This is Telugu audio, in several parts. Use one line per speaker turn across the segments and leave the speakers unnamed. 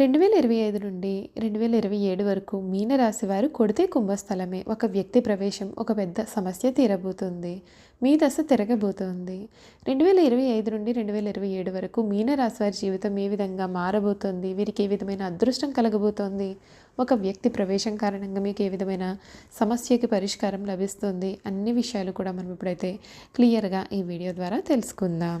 రెండు వేల ఇరవై ఐదు నుండి రెండు వేల ఇరవై ఏడు వరకు మీనరాశి వారు కొడితే కుంభస్థలమే. ఒక వ్యక్తి ప్రవేశం ఒక పెద్ద సమస్య తీరబోతుంది. మీ దశ తిరగబోతోంది. రెండు వేల ఇరవై ఐదు నుండి రెండు వేల ఇరవై ఏడు వరకు మీనరాశి వారి జీవితం ఏ విధంగా మారబోతోంది? వీరికి ఏ విధమైన అదృష్టం కలగబోతోంది? ఒక వ్యక్తి ప్రవేశం కారణంగా మీకు ఏ విధమైన సమస్యకి పరిష్కారం లభిస్తుంది? అన్ని విషయాలు కూడా మనం ఇప్పుడైతే క్లియర్గా ఈ వీడియో ద్వారా తెలుసుకుందాం.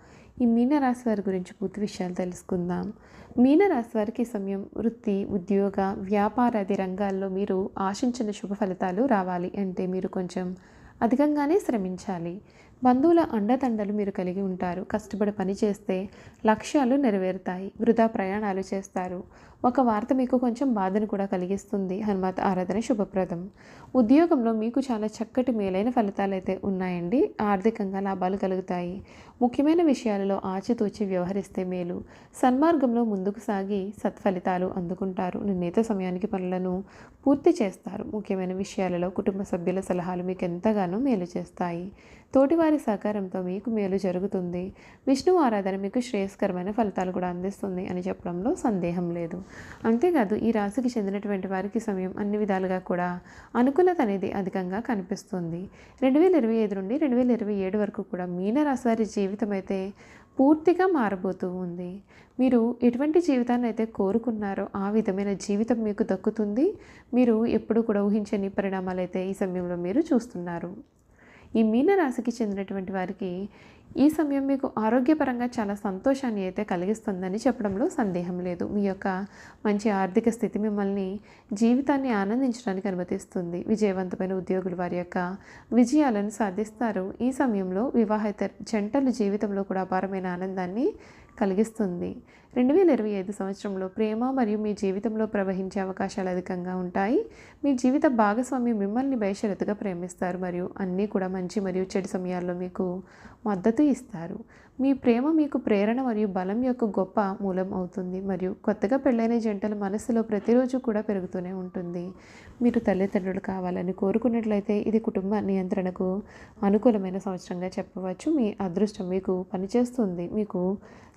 ఈ మీనరాశి వారి గురించి పూర్తి విషయాలు తెలుసుకుందాం. మీనరాశి వారికి ఈ సమయం వృత్తి ఉద్యోగ వ్యాపారాది రంగాల్లో మీరు ఆశించిన శుభ ఫలితాలు రావాలి. అంటే మీరు కొంచెం అధికంగానే శ్రమించాలి. బంధువుల అండదండలు మీరు కలిగి ఉంటారు. కష్టపడి పని చేస్తే లక్ష్యాలు నెరవేరుతాయి. వృధా ప్రయాణాలు చేస్తారు. ఒక వార్త మీకు కొంచెం బాధను కూడా కలిగిస్తుంది. హనుమాత్ ఆరాధన శుభప్రదం. ఉద్యోగంలో మీకు చాలా చక్కటి మేలైన ఫలితాలు అయితే ఉన్నాయండి. ఆర్థికంగా లాభాలు కలుగుతాయి. ముఖ్యమైన విషయాలలో ఆచితూచి వ్యవహరిస్తే మేలు. సన్మార్గంలో ముందుకు సాగి సత్ఫలితాలు అందుకుంటారు. నిర్ణీత సమయానికి పనులను పూర్తి చేస్తారు. ముఖ్యమైన విషయాలలో కుటుంబ సభ్యుల సలహాలు మీకు ఎంతగానో మేలు చేస్తాయి. తోటివారి సహకారంతో మీకు మేలు జరుగుతుంది. విష్ణు ఆరాధన మీకు శ్రేయస్కరమైన ఫలితాలు కూడా అందిస్తుంది అని చెప్పడంలో సందేహం లేదు. అంతేకాదు ఈ రాశికి చెందినటువంటి వారికి సమయం అన్ని విధాలుగా కూడా అనుకూలత అనేది అధికంగా కనిపిస్తుంది. రెండు వేల ఇరవై ఐదు నుండి రెండు వేల ఇరవై ఏడు వరకు కూడా మీనరాశి వారి జీవితం అయితే పూర్తిగా మారబోతూ ఉంది. మీరు ఎటువంటి జీవితాన్ని అయితే కోరుకున్నారో ఆ విధమైన జీవితం మీకు దక్కుతుంది. మీరు ఎప్పుడు కూడా ఊహించని పరిణామాలు అయితే ఈ సమయంలో మీరు చూస్తున్నారు. ఈ మీనరాశికి చెందినటువంటి వారికి ఈ సమయం మీకు ఆరోగ్యపరంగా చాలా సంతోషాన్ని అయితే కలిగిస్తుందని చెప్పడంలో సందేహం లేదు. మీ యొక్క మంచి ఆర్థిక స్థితి మిమ్మల్ని జీవితాన్ని ఆనందించడానికి అనుమతిస్తుంది. విజయవంతమైన ఉద్యోగులు వారి యొక్క విజయాలను సాధిస్తారు. ఈ సమయంలో వివాహేతర జంటలు జీవితంలో కూడా అపారమైన ఆనందాన్ని కలిగిస్తుంది. రెండు వేల ఇరవై ఐదు సంవత్సరంలో ప్రేమ మరియు మీ జీవితంలో ప్రవహించే అవకాశాలు అధికంగా ఉంటాయి. మీ జీవిత భాగస్వామి మిమ్మల్ని బేషరతుగా ప్రేమిస్తారు మరియు అన్నీ కూడా మంచి మరియు చెడు సమయాల్లో మీకు మద్దతు ఇస్తారు. మీ ప్రేమ మీకు ప్రేరణ మరియు బలం యొక్క గొప్ప మూలం అవుతుంది. మరియు కొత్తగా పెళ్ళైన జంటల మనసులో ప్రతిరోజు కూడా పెరుగుతూనే ఉంటుంది. మీరు తల్లిదండ్రులు కావాలని కోరుకున్నట్లయితే ఇది కుటుంబ నియంత్రణకు అనుకూలమైన సంవత్సరంగా చెప్పవచ్చు. మీ అదృష్టం మీకు పనిచేస్తుంది. మీకు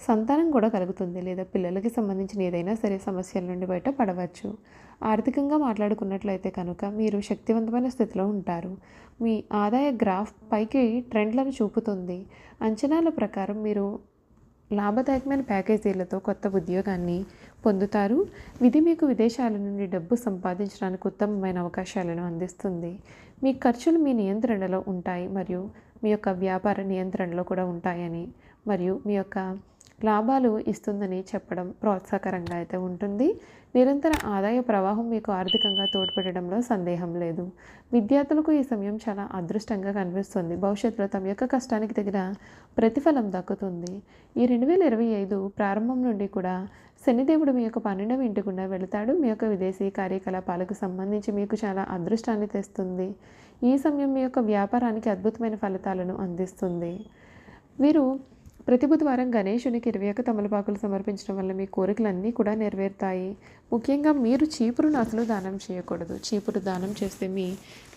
సంతానం కూడా కలుగుతుంది. లేదా పిల్లలకి సంబంధించిన ఏదైనా సరే సమస్యల నుండి బయట పడవచ్చు ఆర్థికంగా మాట్లాడుకున్నట్లయితే కనుక మీరు శక్తివంతమైన స్థితిలో ఉంటారు. మీ ఆదాయ గ్రాఫ్ పైకి ట్రెండ్లను చూపుతుంది. అంచనాల ప్రకారం మీరు లాభదాయకమైన ప్యాకేజీలతో కొత్త ఉద్యోగాన్ని పొందుతారు. ఇది మీకు విదేశాల నుండి డబ్బు సంపాదించడానికి ఉత్తమమైన అవకాశాలను అందిస్తుంది. మీ ఖర్చులు మీ నియంత్రణలో ఉంటాయి మరియు మీ యొక్క వ్యాపార నియంత్రణలో కూడా ఉంటాయని మరియు మీ యొక్క లాభాలు ఇస్తుందని చెప్పడం ప్రోత్సాహకరంగా అయితే ఉంటుంది. నిరంతర ఆదాయ ప్రవాహం మీకు ఆర్థికంగా తోడ్పడడంలో సందేహం లేదు. విద్యార్థులకు ఈ సమయం చాలా అదృష్టంగా కనిపిస్తుంది. భవిష్యత్తులో తమ యొక్క కష్టానికి తగిన ప్రతిఫలం దక్కుతుంది. ఈ రెండు వేల ఇరవై ఐదు ప్రారంభం నుండి కూడా శనిదేవుడు మీ యొక్క పన్నెండవ ఇంటి గుండా వెళతాడు. మీ యొక్క విదేశీ కార్యకలాపాలకు సంబంధించి మీకు చాలా అదృష్టాన్ని తెస్తుంది. ఈ సమయం మీ యొక్క వ్యాపారానికి అద్భుతమైన ఫలితాలను అందిస్తుంది. వీరు ప్రతి బుధవారం గణేశునికి ఇరవై ఒక తమలపాకులు సమర్పించడం వల్ల మీ కోరికలన్నీ కూడా నెరవేరుతాయి. ముఖ్యంగా మీరు చీపురును అసలు దానం చేయకూడదు. చీపురు దానం చేస్తే మీ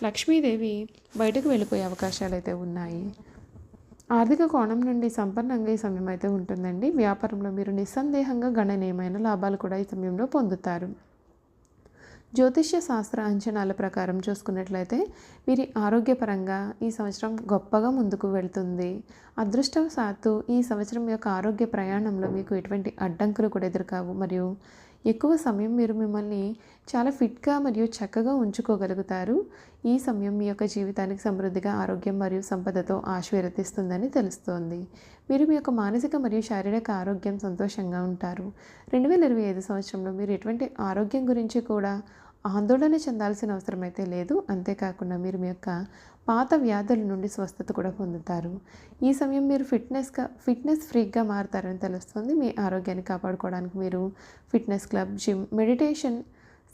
లక్ష్మీదేవి బయటకు వెళ్ళిపోయే అవకాశాలు అయితే ఉన్నాయి. ఆర్థిక కోణం నుండి సంపన్నంగా ఈ సమయం అయితే ఉంటుందండి. వ్యాపారంలో మీరు నిస్సందేహంగా గణనీయమైన లాభాలు కూడా ఈ సమయంలో పొందుతారు. జ్యోతిష్య శాస్త్ర అంచనాల ప్రకారం చూసుకున్నట్లయితే వీరి ఆరోగ్యపరంగా ఈ సంవత్సరం గొప్పగా ముందుకు వెళ్తుంది. అదృష్టవశాత్తు ఈ సంవత్సరం యొక్క ఆరోగ్య ప్రయాణంలో మీకు ఎటువంటి అడ్డంకులు కూడా ఎదురుకావు. మరియు ఎక్కువ సమయం మీరు మిమ్మల్ని చాలా ఫిట్గా మరియు చక్కగా ఉంచుకోగలుగుతారు. ఈ సమయం మీ యొక్క జీవితానికి సమృద్ధిగా ఆరోగ్యం మరియు సంపదతో ఆశీర్వదిస్తుందని తెలుస్తోంది. మీరు మీ యొక్క మానసిక మరియు శారీరక ఆరోగ్యం సంతోషంగా ఉంటారు. రెండు వేల ఇరవై ఐదు సంవత్సరంలో మీరు ఎటువంటి ఆరోగ్యం గురించి కూడా ఆందోళన చెందాల్సిన అవసరం అయితే లేదు. అంతేకాకుండా మీరు మీ యొక్క పాత వ్యాధుల నుండి స్వస్థత కూడా పొందుతారు. ఈ సమయం మీరు ఫిట్నెస్గా ఫిట్నెస్ ఫ్రీక్గా మారుతారని తెలుస్తుంది. మీ ఆరోగ్యాన్ని కాపాడుకోవడానికి మీరు fitness club gym meditation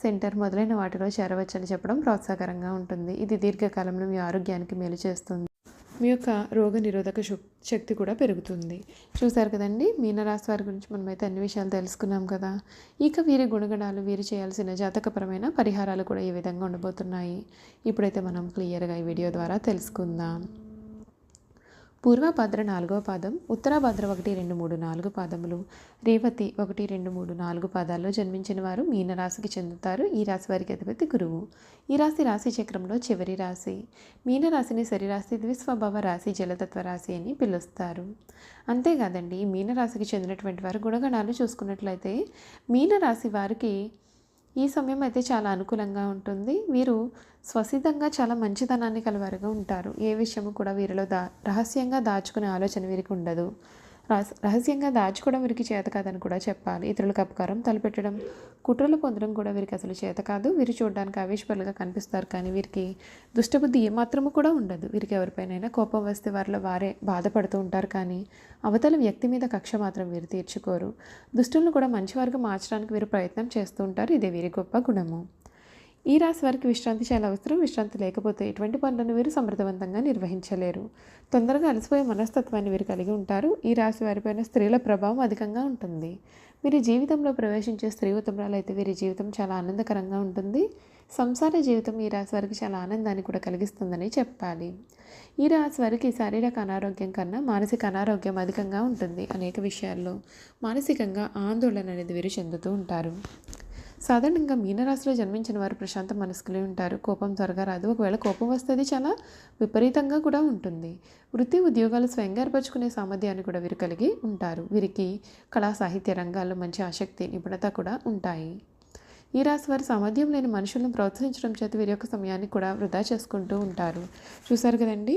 centre మొదలైన వాటిలో చేరవచ్చని చెప్పడం ప్రోత్సాహకరంగా ఉంటుంది. ఇది దీర్ఘకాలంలో మీ ఆరోగ్యానికి మేలు చేస్తుంది. మీ యొక్క రోగ నిరోధక శక్- శక్తి కూడా పెరుగుతుంది. చూసారు కదండి? మీనరాశి వారి గురించి మనమైతే అన్ని విషయాలు తెలుసుకున్నాం కదా. ఇక వీరి గుణగణాలు వీరు చేయాల్సిన జాతకపరమైన పరిహారాలు కూడా ఈ విధంగా ఉండబోతున్నాయి. ఇప్పుడైతే మనం క్లియర్గా ఈ వీడియో ద్వారా తెలుసుకుందాం. పూర్వభద్ర నాలుగవ పాదం ఉత్తరాభద్ర ఒకటి రెండు మూడు నాలుగు పాదములు రేవతి ఒకటి రెండు మూడు నాలుగు పాదాల్లో జన్మించిన వారు మీనరాశికి చెందుతారు. ఈ రాశి వారికి అధిపతి గురువు. ఈ రాశి రాశి చక్రంలో చివరి రాశి. మీనరాశిని సరిరాశి ద్విస్వభావ రాశి జలతత్వ రాశి అని పిలుస్తారు. అంతేకాదండి మీనరాశికి చెందినటువంటి వారు గుణగణాలు చూసుకున్నట్లయితే మీనరాశి వారికి ఈ సమయం అయితే చాలా అనుకూలంగా ఉంటుంది. వీరు స్వసిద్ధంగా చాలా మంచితనాన్ని కలవారుగా ఉంటారు. ఏ విషయము కూడా వీరిలో దా రహస్యంగా దాచుకునే ఆలోచన వీరికి ఉండదు. రహస్యంగా దాచుకోవడం వీరికి చేత కాదని కూడా చెప్పాలి. ఇతరులకు అపకారం తలపెట్టడం కుట్రలు పొందడం కూడా వీరికి అసలు చేత కాదు. వీరు చూడడానికి ఆవేశపరులుగా కనిపిస్తారు కానీ వీరికి దుష్టబుద్ధి ఏమాత్రము కూడా ఉండదు. వీరికి ఎవరిపైనైనా కోపం వస్తే వారిలో వారే బాధపడుతూ ఉంటారు కానీ అవతల వ్యక్తి మీద కక్ష మాత్రం వీరు తీర్చుకోరు. దుష్టులను కూడా మంచివారుగా మార్చడానికి వీరు ప్రయత్నం చేస్తూ ఉంటారు. ఇదే వీరి గొప్ప గుణము. ఈ రాశి వారికి విశ్రాంతి చాలా అవసరం. విశ్రాంతి లేకపోతే ఎటువంటి పనులను వీరు సమర్థవంతంగా నిర్వహించలేరు. తొందరగా అలసిపోయే మనస్తత్వాన్ని వీరు కలిగి ఉంటారు. ఈ రాశి వారిపైన స్త్రీల ప్రభావం అధికంగా ఉంటుంది. వీరి జీవితంలో ప్రవేశించే స్త్రీ ఉత్తమరాలు అయితే వీరి జీవితం చాలా ఆనందకరంగా ఉంటుంది. సంసార జీవితం ఈ రాశి వారికి చాలా ఆనందాన్ని కూడా కలిగిస్తుందని చెప్పాలి. ఈ రాశి వారికి శారీరక అనారోగ్యం కన్నా మానసిక అనారోగ్యం అధికంగా ఉంటుంది అనేక విషయాల్లో. మానసికంగా ఆందోళన అనేది వీరు చెందుతూ ఉంటారు. సాధారణంగా మీనరాశిలో జన్మించిన వారు ప్రశాంత మనస్కులే ఉంటారు. కోపం త్వరగా రాదు. ఒకవేళ కోపం వస్తే అది చాలా విపరీతంగా కూడా ఉంటుంది. వృత్తి ఉద్యోగాలు స్వయంగా ఏర్పరచుకునే సామర్థ్యాన్ని కూడా వీరు కలిగి ఉంటారు. వీరికి కళా సాహిత్య రంగాల్లో మంచి ఆసక్తి నిపుణత కూడా ఉంటాయి. ఈ రాశి వారి సామర్థ్యం లేని మనుషులను ప్రోత్సహించడం చేత వీరి యొక్క సమయాన్ని కూడా వృధా చేసుకుంటూ ఉంటారు. చూసారు కదండి?